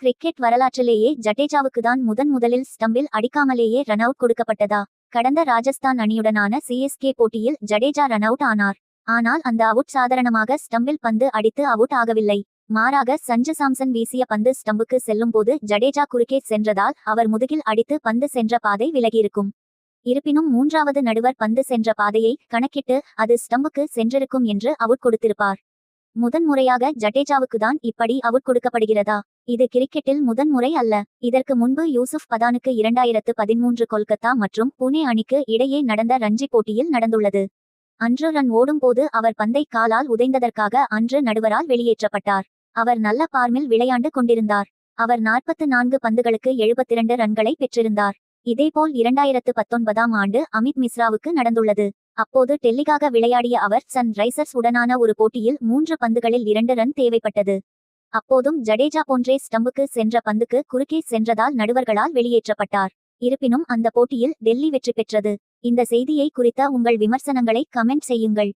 Cricket வரலாற்றிலேயே ஜடேஜாவுக்கு தான் முதன் முதலில் ஸ்டம்பில் அடிக்காமலேயே ரன் அவுட் கொடுக்கப்பட்டதா? கடந்த ராஜஸ்தான் அணியுடனான சிஎஸ்கே போட்டியில் ஜடேஜா ரன் அவுட் ஆனார். ஆனால் அந்த அவுட் சாதாரணமாக ஸ்டம்பில் பந்து அடித்து அவுட் ஆகவில்லை. மாறாக சஞ்சு சாம்சன் வீசிய பந்து ஸ்டம்புக்கு செல்லும் போது ஜடேஜா குறுக்கே சென்றதால் அவர் முதுகில் அடித்து பந்து சென்ற பாதை விலகியிருக்கும். இருப்பினும் மூன்றாவது நடுவர் பந்து சென்ற பாதையை கணக்கிட்டு அது ஸ்டம்புக்கு சென்றிருக்கும் என்று அவுட் கொடுத்திருப்பார். முதன்முறையாக ஜடேஜாவுக்கு தான் இப்படி அவுட் கொடுக்கப்படுகிறதா? இது கிரிக்கெட்டில் முதன்முறை அல்ல. இதற்கு முன்பு யூசுப் பதானுக்கு இரண்டாயிரத்து பதிமூன்று கொல்கத்தா மற்றும் புனே அணிக்கு இடையே நடந்த ரஞ்சி போட்டியில் நடந்துள்ளது. அன்று ரன் ஓடும்போது அவர் பந்தை காலால் உதைந்ததற்காக அன்று நடுவரால் வெளியேற்றப்பட்டார். அவர் நல்ல பார்மில் விளையாண்டு கொண்டிருந்தார். அவர் நாற்பத்து நான்கு பந்துகளுக்கு எழுபத்திரண்டு ரன்களை பெற்றிருந்தார். இதேபோல் இரண்டாயிரத்து பத்தொன்பதாம் ஆண்டு அமித் மிஸ்ராவுக்கு நடந்துள்ளது. அப்போது டெல்லிக்காக விளையாடிய அவர் சன் ரைசர்ஸ் உடனான ஒரு போட்டியில் மூன்று பந்துகளில் இரண்டு ரன் தேவைப்பட்டது. அப்போதும் ஜடேஜா போன்றே ஸ்டம்புக்கு சென்ற பந்துக்கு குறுக்கே சென்றதால் நடுவர்களால் வெளியேற்றப்பட்டார். இருப்பினும் அந்த போட்டியில் டெல்லி வெற்றி பெற்றது. இந்த செய்தியை குறித்த உங்கள் விமர்சனங்களை கமெண்ட் செய்யுங்கள்.